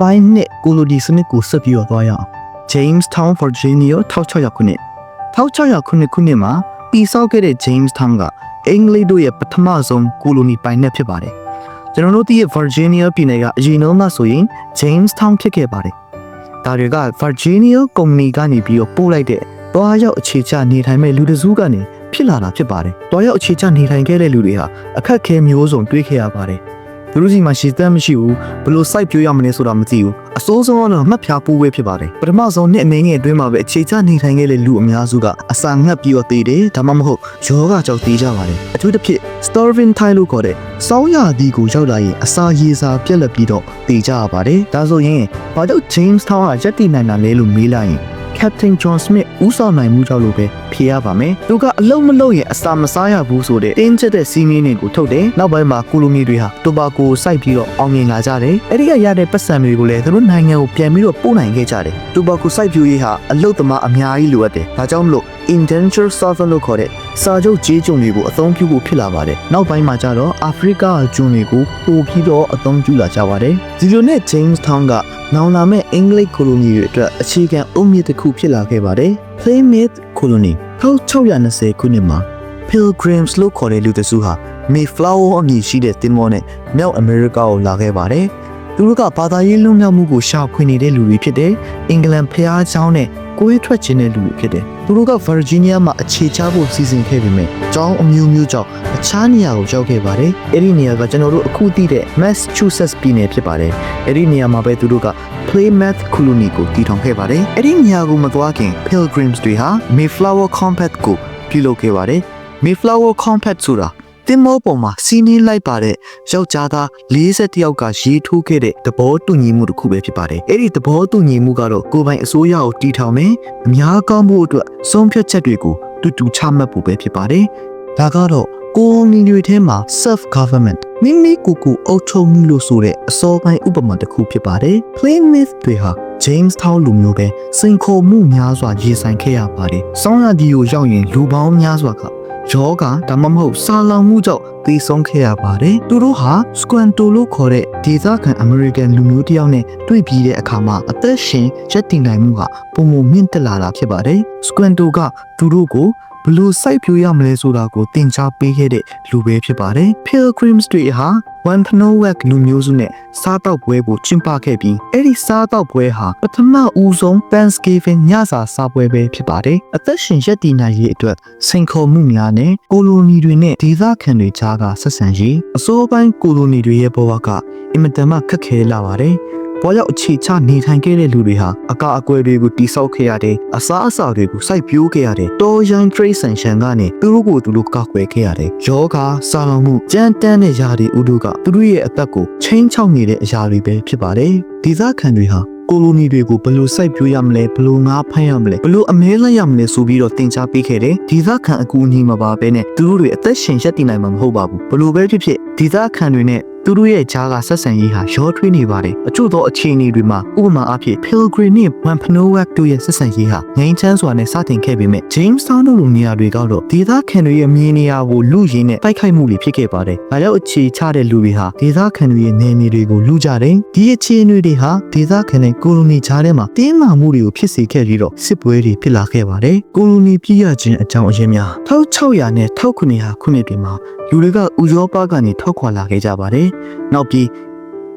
ပိုင်းနှစ်ကိုလိုဒီစနစ်ကိုဆက်ပြီးတော့သွားရအောင် Jamestown Virginia 1600ခုနှစ်1600ခုနှစ်ခုနှစ်မှာပြည်ဆောက်ခဲ့တဲ့ Jamestown ကအင်္ဂလိပ်တို့ရဲ့ပထမဆုံးကိုလိုနီပိုင်နယ်ဖြစ်ပါတယ်ကျွန်တော်တို့ဒီရဲ့ Virginia ပြည်နယ်ကအရင်တော့မှဆိုရင် Jamestown ဖြစ်ခဲ့ပါတယ်ဒါတွေက Virginia ကုမ္ပဏီကနေပြီးတော့ပို့လိုက်တဲ့တွားရောက်အခြေချနေထိုင်မဲ့လူတစ်စုကနေဖြစ်လာတာဖြစ်ပါတယ်တွားရောက်အခြေချနေထိုင်ခဲ့တဲ့လူတွေဟာအခက်အခဲမျိုးစုံတွေ့ခဲ့ရပါတယ် သူတို့စီမှာရှည်သက်မရှိဘူးဘယ်လို့ site ပြိုးရမလဲဆိုတာမသိဘူးအစိုးဆုံးကတော့မှတ်ဖြားပူးဝဲဖြစ်ပါတယ်ပထမဆုံးနှစ်အနည်းငယ်အတွင်းမှာပဲအခြေချနေထိုင်ခဲ့တဲ့လူအများစုကအစာငတ်ပြီးတော့တည်တယ်ဒါမှမဟုတ်ယောဂကြောင့်တည်ကြပါတယ်အထူးသဖြင့် starving time လို့ခေါ်တဲ့စောင်းရသည်ကိုရောက်လာရင်အစာရေစာပြက်လက်ပြီးတော့တည်ကြရပါတယ်ဒါဆိုရင်ဘာကြောင့် James Town ကရက်တည်နိုင်တာလဲလို့မေးလိုက်ရင် Captain John Smith ဦးဆောင်နိုင်မှုကြောင့်လို့ပဲဖြေရပါမယ်။သူကအလုံးမလုံးရင်အစာမစားရဘူးဆိုတဲ့တင်းကျပ်တဲ့စီးမင်းတွေကိုထုတ်တယ်။နောက်ပိုင်းမှာကိုလိုနီတွေဟာတိုဘာကိုစိုက်ပြီးတော့အောင်မြင်လာကြတယ်။အဲဒီကရတဲ့ပတ်စံတွေကိုလည်းသူတို့နိုင်ငံကိုပြန်ပြီးတော့ပို့နိုင်ခဲ့ကြတယ်။တိုဘာကိုစိုက်ပြူရေးဟာအလုတ်သမားအများကြီးလိုအပ်တယ်။ဒါကြောင့်မလို့ indenture servant လို့ခေါ်တဲ့စာချုပ်ကြေးကျွန်တွေကိုအသုံးပြုဖို့ဖြစ်လာပါတယ်။နောက်ပိုင်းမှာကျတော့အာဖရိကကျွန်းတွေကိုပို့ပြီးတော့အသုံးပြုလာကြပါတယ်။ဒီလိုနဲ့ Jamestown က နောင်လာမဲ့အင်္ဂလိပ်ကိုလိုနီတွေအတွက်အခြေခံအုတ်မြစ်တစ်ခုဖြစ်လာခဲ့ပါတယ်။ Plymouth Colony 1620ခုနှစ်မှာ Pilgrims လို့ခေါ်တဲ့လူတစုဟာ Mayflower အမည်ရှိတဲ့သင်္ဘောနဲ့မြောက်အမေရိကကိုလာခဲ့ပါတယ်။သူတို့ကဘာသာရေးလွတ်မြောက်မှုကိုရှာဖွေနေတဲ့လူတွေဖြစ်တယ်။အင်္ဂလန်ဖျားเจ้าနဲ့ကိုယ်ထွက်ခြင်းတဲ့လူတွေဖြစ်တယ်။ သူတို့က Virginia မှာအခြေချဖို့စီစဉ်ခဲ့ပေမဲ့ကျောင်းအမျိုးမျိုးကြောင့်အခြားနေရာကိုရောက်ခဲ့ပါတယ်။အဲ့ဒီနေရာကကျွန်တော်တို့အခုသိတဲ့ Massachusetts ပြည်နယ်ဖြစ်ပါတယ်။အဲ့ဒီနေရာမှာပဲသူတို့က Plymouth Colony ကိုတည်ထောင်ခဲ့ပါတယ်။အဲ့ဒီနေရာကိုမသွားခင် Pilgrims တွေဟာ Mayflower Compact ကိုပြုလုပ်ခဲ့ပါတယ်။ Mayflower Compact ဆိုတာ တင်မောပေါ်မှာစီးနှင်းလိုက်ပါတဲ့ယောက်ျားသား40ယောက်ကရေးထိုးခဲ့တဲ့သဘောတူညီမှုတစ်ခုပဲဖြစ်ပါတယ်။အဲ့ဒီသဘောတူညီမှုကတော့ကိုယ်ပိုင်အစိုးရကိုတည်ထောင်မယ်။အများကောင်းဖို့အတွက်ဆုံးဖြတ်ချက်တွေကိုတူတူချမှတ်ဖို့ပဲဖြစ်ပါတယ်။ဒါကတော့ကိုယ်နီတွေထဲမှာ self government မိမိကိုယ်ကိုအုပ်ချုပ်မှုလို့ဆိုတဲ့အစောပိုင်းဥပမာတစ်ခုဖြစ်ပါတယ်။ Plymouth တွေဟာ Jamestown လူမျိုးပဲစိန်ခေါ်မှုများစွာရင်ဆိုင်ခဲ့ရပါတယ်။စောင်းရဒီကိုရောက်ရင်လူပေါင်းများစွာက ယောဂဒါမှမဟုတ်စာလောင်မှုကြောင့်သေဆုံးခဲ့ရပါတယ်။သူတို့ဟာ Squanto လို့ခေါ်တဲ့ဒေသခံ American လူမျိုးတစ်ယောက်နဲ့တွေ့ပြီးတဲ့အခါမှာအသက်ရှင်ရက်တည်နိုင်မှုကပုံမမြင့်တက်လာတာဖြစ်ပါတယ်။ Squanto ကသူတို့ကို ဘယ်လို့စိုက်ပြိုရမလဲဆိုတာကိုသင်ကြားပေးခဲ့တဲ့လူပဲဖြစ်ပါတယ်။ Pilgrims တွေဟာ Wampanoag လူမျိုးစုနဲ့စားတောက်ပွဲကိုကျင်းပခဲ့ပြီးအဲ့ဒီစားတောက်ပွဲဟာပထမဦးဆုံး Thanksgiving ညစာစားပွဲပဲဖြစ်ပါတယ်။အသက်ရှင်ရက်တည်နိုင်ရေးအတွက်စိန်ခေါ်မှုများနဲ့ကိုလိုနီတွေနဲ့ဒေသခံတွေကြားကဆက်ဆံရေးအစိုးပိုင်းကိုလိုနီတွေရဲ့ဘဝကအင်မတန်မှခက်ခဲလာပါတယ်။ ပေါ်ရောက်အခြေချနေထိုင်ခဲ့တဲ့လူတွေဟာအကာအကွယ်တွေကိုတိဆောက်ခဲ့ရတယ်။အစားအစာတွေကိုစိုက်ပျိုးခဲ့ရတယ်။တော်ရန် trade ဆန်ရှန်ကနေသူတို့ကိုသူတို့ကောက်ွယ်ခဲ့ရတယ်။ယောဂါစာလောင်မှုကြမ်းတမ်းတဲ့ຢာတွေဥတို့ကသူတို့ရဲ့အသက်ကိုချင်းချောက်နေတဲ့အရာတွေပဲဖြစ်ပါတယ်။ဒီသားခံတွေဟာကိုလိုနီတွေကိုဘယ်လိုစိုက်ပျိုးရမလဲဘယ်လိုငါးဖမ်းရမလဲဘယ်လိုအမဲလိုက်ရမလဲဆိုပြီးတော့တင် जा ပေးခဲ့တယ်ဒီသားခံအကူအညီမပါဘဲနဲ့သူတို့တွေအသက်ရှင်ရက်တည်နိုင်မှာမဟုတ်ပါဘူးဘယ်လိုပဲဖြစ်ဖြစ်ဒီသားခံတွေနဲ့ သူတို့ရဲ့ကြားကဆက်ဆံရေးဟာရောထွေးနေပါတယ်အချို့သောအခြေအနေတွေမှာဥပမာအားဖြင့် Pilgrim နဲ့ Wampanoag တို့ရဲ့ဆက်ဆံရေးဟာငိမ့်ချမ်းစွာနဲ့စတင်ခဲ့ပေမဲ့ Jamestown တို့လိုနေရာတွေကတော့ဒေသခံတွေရဲ့မြေနေရာကိုလူရင်းနဲ့တိုက်ခိုက်မှုတွေဖြစ်ခဲ့ပါတယ်ဒါကြောင့်အခြေချတဲ့လူတွေဟာဒေသခံတွေရဲ့နေမြေတွေကိုလူကြတယ်ဒီအခြေအနေတွေဟာဒေသခံတဲ့ကိုလိုနီကြားထဲမှာတင်းမာမှုတွေကိုဖြစ်စေခဲ့ပြီးတော့စစ်ပွဲတွေဖြစ်လာခဲ့ပါတယ်ကိုလိုနီပြည်ရခြင်းအကြောင်းအရင်းများ1600နဲ့1900ခုနှစ်တွေမှာလူတွေကဥရောပကနေထွက်ခွာလာခဲ့ကြပါတယ်။နောက်ပြီး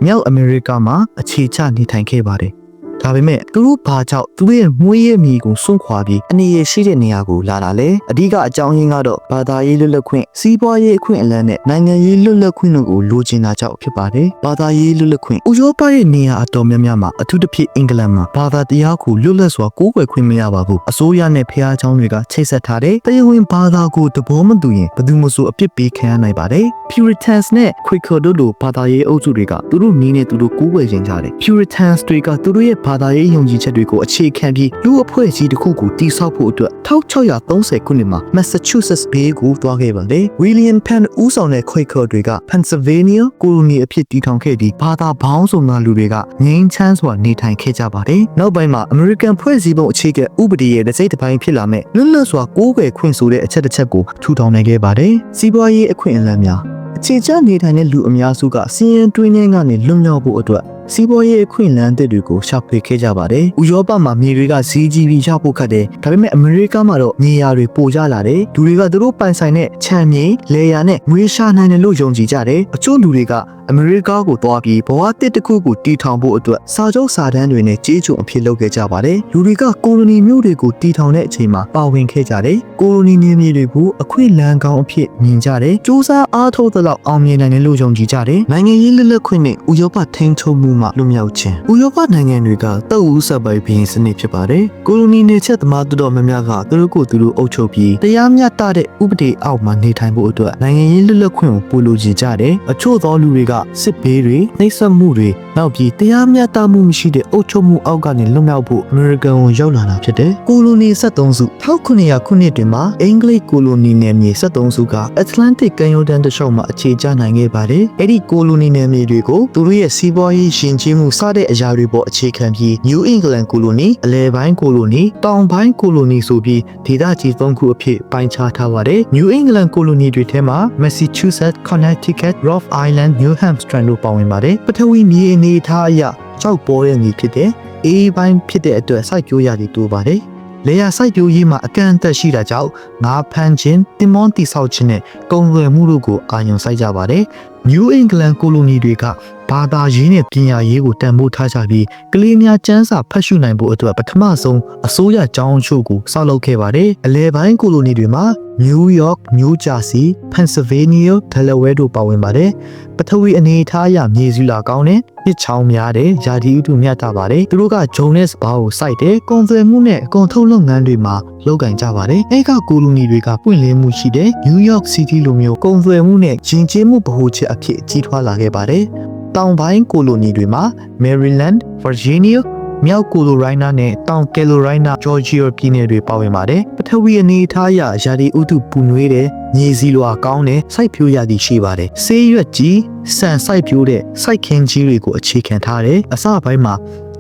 မြောက်အမေရိကမှာအခြေချနေထိုင်ခဲ့ပါတယ်။ ဒါပေမဲ့သူတို့ဘာကြောင့်သူတို့ရဲ့မွေးရမီကိုစွန့်ခွာပြီးအနေရရှိတဲ့နေရာကိုလာတာလဲအဓိကအကြောင်းရင်းကတော့ဘာသာရေးလွတ်လပ်ခွင့်စီးပွားရေးအခွင့်အလမ်းနဲ့နိုင်ငံရေးလွတ်လပ်ခွင့်တို့ကိုလိုချင်တာကြောင့်ဖြစ်ပါတယ်။ဘာသာရေးလွတ်လပ်ခွင့်ဥရောပရဲ့နေရာအတော်များများမှာအထူးသဖြင့်အင်္ဂလန်မှာဘာသာတရားကိုလွတ်လပ်စွာကိုးကွယ်ခွင့်မရပါဘူး။အစိုးရနဲ့ဖျားเจ้าတွေကချိတ်ဆက်ထားတဲ့တရားဝင်ဘာသာကိုသဘောမတူရင်ဘယ်သူမှဆိုအပြစ်ပေးခံရနိုင်ပါတယ်။ Puritans နဲ့ Quaker တို့လိုဘာသာရေးအုပ်စုတွေကသူတို့နည်းနဲ့သူတို့ကိုးကွယ်ခြင်းကြတယ်။ Puritans တွေကသူတို့ရဲ့ဘာ သာရေးယုံကြည်ချက်တွေကိုအခြေခံပြီးလူအဖွဲ့အစည်းတစ်ခုကိုတည်ဆောက်ဖို့အတွက်1630ခုနှစ်မှာ Massachusetts Bay ကိုတွားခဲ့ပါတယ်။ William Penn ဦးဆောင်တဲ့ Quaker တွေက Pennsylvania ကိုလိုနီအဖြစ်တည်ထောင်ခဲ့ပြီးဘာသာပေါင်းစုံသောလူတွေကငြိမ်းချမ်းစွာနေထိုင်ခဲ့ကြပါတယ်။နောက်ပိုင်းမှာ American ဖွဲ့စည်းပုံအခြေခံဥပဒေရဲ့တစ်စိတ်တစ်ပိုင်းဖြစ်လာမဲ့လွတ်လပ်စွာကိုးကွယ်ခွင့်ဆိုတဲ့အချက်တစ်ချက်ကိုထူထောင်နိုင်ခဲ့ပါတယ်။စီးပွားရေးအခွင့်အလမ်းများအခြေချနေထိုင်တဲ့လူအများစုကစီးရင်တွင်းထဲကနေလွတ်မြောက်ဖို့အတွက်စီးပွားရေးအခွင့်အလမ်းအသစ်တွေကိုရှာဖွေခဲ့ကြပါတယ်။ဥရောပမှာမြေတွေကဈေးကြီးပြီးရဖို့ခက်တယ်။ဒါပေမဲ့အမေရိကမှာတော့မြေယာတွေပိုကြလာတယ်။လူတွေကသူတို့ပိုင်ဆိုင်တဲ့ခြံမြေလေယာနဲ့ငွေရှာနိုင်တယ်လို့ယုံကြည်ကြတယ်။အချို့လူတွေကအမေရိကကိုသွားပြီးဘဝတစ်တစ်ခုကိုတည်ထောင်ဖို့အတွက်စာချုပ်စာတမ်းတွေနဲ့ကြေးကျွန်အဖြစ်လုပ်ခဲ့ကြပါတယ်။လူတွေကကိုလိုနီမျိုးတွေကိုတည်ထောင်တဲ့အချိန်မှာပါဝင်ခဲ့ကြတယ်။ကိုလိုနီနယ်မြေတွေကိုအခွင့်အလမ်းကောင်းအဖြစ်မြင်ကြတယ်။စူးစမ်းအားထုတ်သလောက်အောင်မြင်နိုင်တယ်လို့ယုံကြည်ကြတယ်။နိုင်ငံရေးလွတ်လပ်ခွင့်နဲ့ဥရောပထိန်းချုပ်မှုမှလွတ်မြောက်ခြင်းဥရောပနိုင်ငံတွေကတုတ်ဦးဆက်ပိုင်ဘီရင်စနစ်ဖြစ်ပါတယ်။ကိုလိုနီနယ်ချက်သမားတို့တော်များများကသူတို့ကိုယ်သူတို့အုပ်ချုပ်ပြီးတရားမျှတတဲ့ဥပဒေအောက်မှာနေထိုင်ဖို့အတွက်နိုင်ငံရေးလွတ်လပ်ခွင့်ကိုပိုလိုချင်ကြတယ်။အချို့သောလူတွေကစစ်ဘေးတွေနှိပ်စက်မှုတွေနောက်ပြီးတရားမျှတမှုမရှိတဲ့အုပ်ချုပ်မှုအောက်ကနေလွတ်မြောက်ဖို့အမေရိကန်ကိုရောက်လာတာဖြစ်တယ်။ကိုလိုနီ73စု1900ခုနှစ်တွင်မှာအင်္ဂလိပ်ကိုလိုနီနယ်မြေ73စုကအတ္တလန်တစ်ကမ်းရိုးတန်းတစ်လျှောက်မှာအခြေချနိုင်ခဲ့ပါတယ်။အဲ့ဒီကိုလိုနီနယ်မြေတွေကိုသူတို့ရဲ့စီးပွားရေးရှင်ချင်းမှုစတဲ့အရာတွေပေါ်အခြေခံပြီး New England ကိုလိုနီအလယ်ပိုင်းကိုလိုနီတောင်ပိုင်းကိုလိုနီဆိုပြီးဒေသကြီးသုံးခုအဖြစ်ပိုင်းခြားထားပါတယ်။ New England ကိုလိုနီတွေထဲမှာ Massachusetts, Connecticut, Rhode Island, New Hampshire တို့ပါဝင်ပါတယ်။ပထဝီမြေအနေအထားအရကြောက်ပေါ်တဲ့မြေဖြစ်တဲ့အေးပိုင်းဖြစ်တဲ့အတွက်စိုက်ပျိုးရည်တိုးပါတယ်။လေယာစိုက်ပျိုးရေးမှာအကန့်အသတ်ရှိတာကြောင့်ငါးဖမ်းခြင်းတင်မွန်တိဆောက်ခြင်းနဲ့ကုန်သွယ်မှုတို့ကိုအာရုံစိုက်ကြပါတယ်။ New England ကိုလိုနီတွေကဘာသာရေးနဲ့ပညာရေးကိုတန်ဖိုးထားကြပြီးကလေးများကျန်းစာဖတ်ရှုနိုင်ဖို့အတွက်ပထမဆုံးအစိုးရကျောင်းအချို့ကိုဆောက်လုပ်ခဲ့ပါတယ်။အလဲပိုင်းကိုလိုနီတွေမှာ New York, New Jersey, Pennsylvania, Delaware တို့ပါဝင်ပါတယ်။ပထဝီအနေအထားအရမြေစုလာကောင်းတဲ့ ပြစ်ချောင်းများတဲ့ယာတီဥတုမြတ်တာပါတယ်။သူတို့ကဂျုံနက်စ်ဘာကိုစိုက်တဲ့ကွန်သွယ်မှုနဲ့ကွန်ထုတ်လုပ်ငန်းတွေမှာလုပ်ကင်ကြပါတယ်။အဲ့ကကိုလိုနီတွေကပွင့်လင်းမှုရှိတဲ့ New York City လိုမျိုးကွန်သွယ်မှုနဲ့ဂျင်ကျင်းမှုဗဟိုချက်အဖြစ်ကြီးထွားလာခဲ့ပါတယ်။တောင်ပိုင်းကိုလိုနီတွေမှာ Maryland, Virginia မြောက်ကယ်လိုရိုင်းနာနဲ့တောင်ကယ်လိုရိုင်းနာဂျော်ဂျီယာပြည်နယ်တွေပါဝင်ပါတယ်။ပထဝီအနေအထားအရယာဒီဥတုပူနွေးတဲ့မြေစီလွာကောင်းတဲ့စိုက်ပျိုးရသည်ရှိပါတယ်။ဆေးရွက်ကြီးဆန်စိုက်ပျိုးတဲ့စိုက်ခင်းကြီးတွေကိုအခြေခံထားတယ်။အစပိုင်းမှာ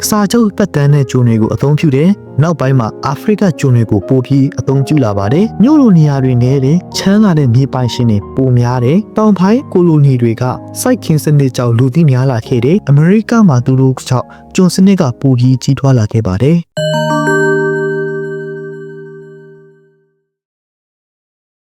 စာချုပ်ပတ်တန်းတဲ့ဂျုံတွေကိုအသုံးပြုတယ်။နောက်ပိုင်းမှာအာဖရိကဂျုံတွေကိုပိုပြီးအသုံးပြုလာပါတယ်။မြို့လိုနေရာတွေနဲ့လည်းချမ်းသာတဲ့မြေပိုင်ရှင်တွေပိုများတယ်။တောင်ပိုင်းကိုလိုနီတွေကစိုက်ခင်းစနစ်ကြောင့်လူသိများလာခဲ့တယ်။အမေရိကမှာသူတို့ကြောင့်ဂျုံစနစ်ကပိုပြီးကြီးထွားလာခဲ့ပါတယ်။